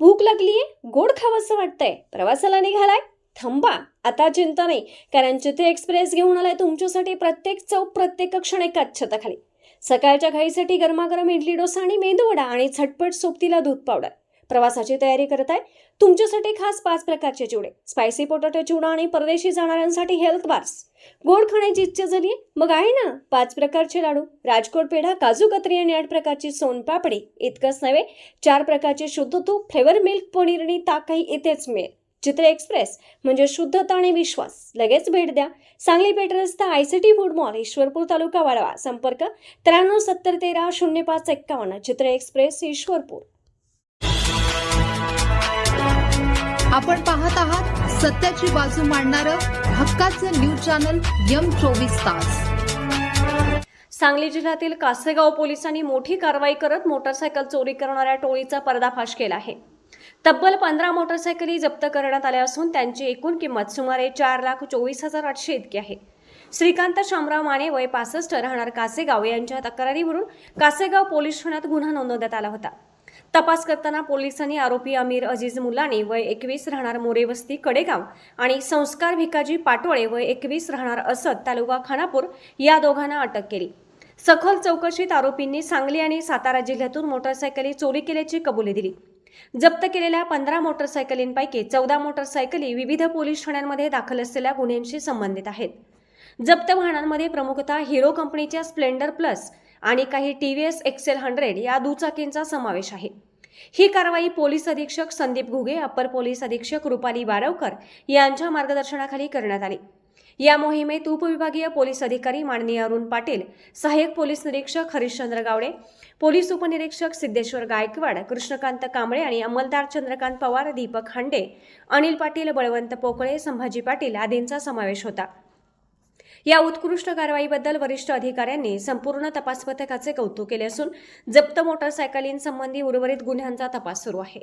भूक लागलीये गोड खावंसं वाटतंय. प्रवासाला निघालाय? थांबा आता चिंता नाही. कारण जिथे एक्सप्रेस घेऊन आलाय तुमच्यासाठी प्रत्येक चौक प्रत्येक क्षण एकाच छताखाली. सकाळच्या घाईसाठी गरमागरम इडली डोसा आणि मेदूवडा आणि झटपट सोबतीला दूध पावडर प्रवासाची तयारी करत आहे. तुमच्यासाठी खास पाच प्रकारचे चिवडे. स्पायसी पोटॅटो चिवडा आणि परदेशी जाणाऱ्यांसाठी हेल्थ बार्स गोड खाण्याची इच्छा झाली मग आहे ना पाच प्रकारचे लाडू. राजकोट पेढा काजू कतरी आणि आठ प्रकारची सोनपापडी इतकंच नव्हे चार प्रकारचे शुद्ध तूप फ्लेवर मिल्क पनीर आणि ताकही इथेच मिळेल. चित्र एक्सप्रेस म्हणजे शुद्धता आणि विश्वास. लगेच भेट द्या. सांगली पेठ रस्ता I C T food mall Ishwarpur taluka Walwa. संपर्क त्र्याण्णव सत्तर तेरा शून्य पाच एक्कावन्न. चित्र एक्सप्रेस ईश्वरपूर. आपण पाहत आहात सत्याची बाजू मांडणारं हक्काचं न्यूज चॅनल यम चोवीस तास. सांगली जिल्ह्यातील कासेगाव पोलिसांनी मोठी कारवाई करत मोटरसायकल चोरी करणाऱ्या टोळीचा पर्दाफाश केला आहे. तब्बल पंधरा मोटरसायकली जप्त करण्यात आल्या असून त्यांची एकूण किंमत सुमारे चार लाख चोवीस हजार आठशे इतकी आहे. श्रीकांत शामराव माने वय पासष्ट राहणार कासेगाव यांच्या तक्रारीवरून कासेगाव पोलीस ठाण्यात गुन्हा नोंदवण्यात आला होता. तपास करताना पोलिसांनी आरोपी अमीर अजीज मुलानी वय एकवीस राहणार मोरेवस्ती कडेगाव आणि संस्कार भिकाजी पाटोळे वय एकवीस राहणार असद तालुका खानापूर या दोघांना अटक केली. सखोल चौकशीत आरोपींनी सांगली आणि सातारा जिल्ह्यातून मोटरसायकली चोरी केल्याची कबुली दिली. जप्त केलेल्या पंधरा मोटरसायकलींपैकी चौदा मोटरसायकली विविध पोलीस ठाण्यांमध्ये दाखल असलेल्या गुन्ह्यांशी संबंधित आहेत. जप्त वाहनांमध्ये प्रमुखतः हिरो कंपनीच्या स्प्लेंडर प्लस आणि काही T V S Excel hundred या दुचाकींचा समावेश आहे. ही कारवाई पोलीस अधीक्षक संदीप घुगे अप्पर पोलीस अधीक्षक रुपाली बारवकर यांच्या मार्गदर्शनाखाली करण्यात आली. या मोहिमेत उपविभागीय पोलीस अधिकारी माननीय अरुण पाटील सहाय्यक पोलीस निरीक्षक हरिश्चंद्र गावडे पोलीस उपनिरीक्षक सिद्धेश्वर गायकवाड कृष्णकांत कांबळे आणि अंमलदार चंद्रकांत पवार दीपक हांडे अनिल पाटील बळवंत पोकळे संभाजी पाटील आदींचा समावेश होता. या उत्कृष्ट कारवाईबद्दल वरिष्ठ अधिकाऱ्यांनी संपूर्ण तपास पथकाचे कौतुक केले असून जप्त मोटरसायकलींसंबंधी उर्वरित गुन्ह्यांचा तपास सुरू आहे.